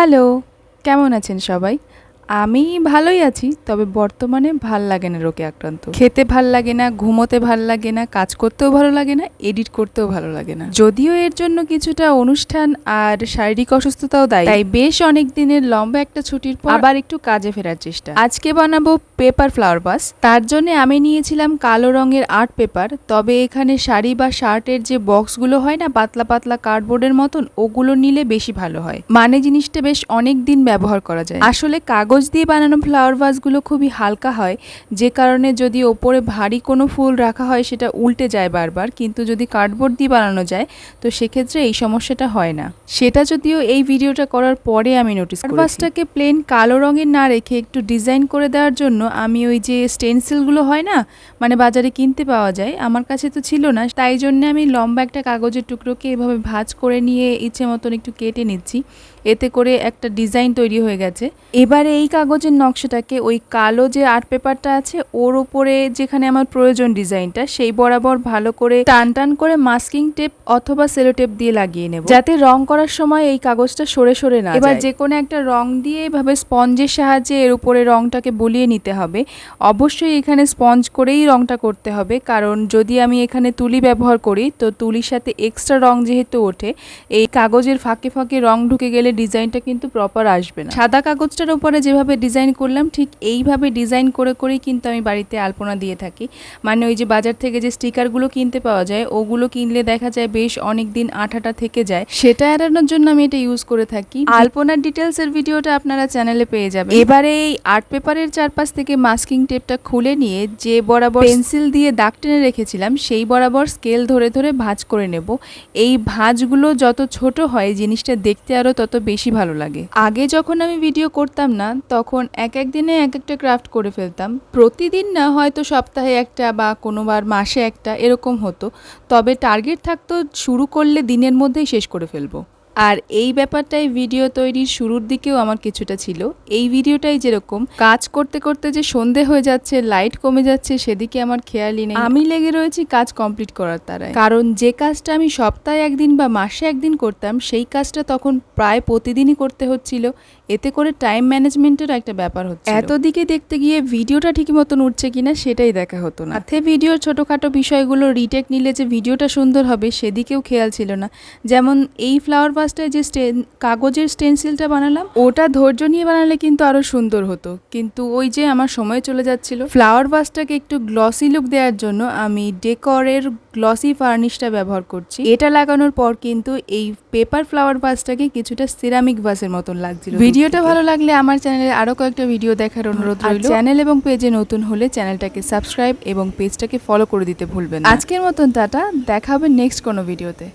Hello কেমন আছেন সবাই? আমি ভালোই আছি, তবে বর্তমানে ভালো লাগে না রোগে আক্রান্ত। খেতে ভালো লাগে না, ঘুমোতে ভালো লাগে না, কাজ করতেও ভালো লাগে না, এডিট করতেও ভালো লাগে না। যদিও এর জন্য কিছুটা অনুষ্ঠান আর শারীরিক অসুস্থতাও দায়ী। তাই বেশ অনেক দিনের লম্বা একটা ছুটির পর আবার একটু কাজে ফেরার চেষ্টা। আজকে বানাবো পেপার ফ্লাওয়ার বাস। তার জন্য আমি নিয়েছিলাম কালো রঙের আর্ট পেপার, তবে এখানে শাড়ি বা শার্টের যে বক্সগুলো হয় না, পাতলা পাতলা কার্ডবোর্ডের মতন, ওগুলো নিলে বেশি ভালো হয়। মানে জিনিসটা বেশ অনেক দিন ব্যবহার করা যায়। আসলে কাগজ দিয়ে বানানো ফ্লাওয়ার ভাসগুলো খুবই হালকা হয় যে কারণে যদি ওপরে ভারী কোনো ফুল রাখা হয় সেটা উল্টে যায় বারবার কিন্তু যদি কার্ডবোর্ড দিয়ে বানানো যায় তো সেক্ষেত্রে এই সমস্যাটা হয় না। সেটা যদিও এই ভিডিওটা করার পরে আমি নোটিস ভাসটাকে প্লেন কালো রঙের না রেখে একটু ডিজাইন করে দেওয়ার জন্য আমি ওই যে স্টেনসিলগুলো হয় না মানে বাজারে কিনতে পাওয়া যায় আমার কাছে তো ছিল না তাই জন্য আমি লম্বা একটা কাগজের টুকরোকে এভাবে ভাজ করে নিয়ে ইচ্ছে মতন একটু কেটে নিচ্ছি এতে করে একটা ডিজাইন তৈরি হয়ে গেছে। এবারে এই কাগজের নকশাটাকে ওই কালো যে আর্ট পেপারটা আছে ওর উপরে যেখানে আমার প্রয়োজন ডিজাইনটা সেই বরাবর ভালো করে টান টান করে মাস্কিং টেপ অথবা সেলো টেপ দিয়ে লাগিয়ে নেব। যাতে রং করার সময় এই কাগজটা সরে সরে না এবার যে কোনো একটা রং দিয়ে এভাবে স্পঞ্জের সাহায্যে এর উপরে রংটাকে বলিয়ে নিতে হবে। অবশ্যই এখানে স্পঞ্জ করেই রংটা করতে হবে কারণ যদি আমি এখানে তুলি ব্যবহার করি তো তুলির সাথে এক্সট্রা রং যেহেতু ওঠে এই কাগজের ফাঁকে ফাঁকে রং ঢুকে গেলে ডিজাইনটা কিন্তু প্রপার আসবে না। সাদা কাগজটার উপরে যেভাবে ডিজাইন করলাম ঠিক এইভাবে ডিজাইন করে করেই কিন্তু আমি বাড়িতে আলপনা দিয়ে থাকি। মানে ওই যে বাজার থেকে যে স্টিকারগুলো কিনতে পাওয়া যায় ওগুলো কিনলে দেখা যায় বেশ অনেক দিন আঠাটা থেকে যায়। সেটা এড়ানোর জন্য আমি এটা ইউজ করে থাকি। আলপনার ডিটেলস এর ভিডিওটা আপনারা চ্যানেলে পেয়ে যাবেন। এবারে এই আর্ট পেপারের চারপাশ থেকে মাস্কিং টেপটা খুলে নিয়ে যে বরাবর পেন্সিল দিয়ে দাগ টেনে রেখেছিলাম সেই বরাবর স্কেল ধরে ধরে ভাঁজ করে নেব। এই ভাঁজগুলো যত ছোট হয় জিনিসটা দেখতে আরও তত বেশি ভালো লাগে। আগে যখন আমি ভিডিও করতাম না তখন এক এক দিনে এক একটা ক্রাফট করে ফেলতাম। প্রতিদিন না হয়তো সপ্তাহে একটা বা কোনোবার মাসে একটা এরকম হতো। তবে টার্গেট থাকতো শুরু করলে দিনের মধ্যেই শেষ করে ফেলব। আর এই ব্যাপারটাই ভিডিও তৈরির শুরুর দিকেও আমার কিছুটা ছিল। এই ভিডিওটাই যেরকম কাজ করতে করতে যে সন্ধে হয়ে যাচ্ছে লাইট কমে যাচ্ছে, সেদিকে আমার খেয়ালই নেই। আমি লেগে রয়েছি কাজ কমপ্লিট করার তারায়। কারণ যে কাজটা আমি সপ্তাহে একদিন বা মাসে একদিন করতাম, সেই কাজটা তখন প্রায় প্রতিদিনই করতে হচ্ছিল। এতে করে টাইম ম্যানেজমেন্টের একটা ব্যাপার হচ্ছে এত দিকে দেখতে গিয়ে ভিডিওটা ঠিক মতন উঠছে কিনা, সেটাই দেখা হতো না। সাথে ভিডিওর ছোটোখাটো বিষয়গুলো রিটেক নিলে যে ভিডিওটা সুন্দর হবে, সেদিকেও খেয়াল ছিল না। যেমন এই ফ্লাওয়ার ভাসটায় যে স্টেন কাগজের স্টেনসিলটা বানালাম ওটা ধৈর্য নিয়ে বানালে কিন্তু আরও সুন্দর হতো। কিন্তু ওই যে আমার সময় চলে যাচ্ছিল ফ্লাওয়ার ভাসটাকে একটু গ্লসি লুক দেওয়ার জন্য আমি ডেকরের গ্লসি ফার্নিশটা ব্যবহার করছি। এটা লাগানোর পর কিন্তু এই পেপার ফ্লাওয়ার ভাসটাকে কিছুটা সিরামিক ভাসের মতন লাগছিল ভিডিওটা ভালো লাগলে আমার চ্যানেলে আরও কয়েকটা ভিডিও দেখার অনুরোধ রইল। চ্যানেল এবং পেজে নতুন হলে চ্যানেলটাকে সাবস্ক্রাইব এবং পেজটাকে ফলো করে দিতে ভুলবেন আজকের মতন টাটা। দেখা হবে নেক্সট কোনো ভিডিওতে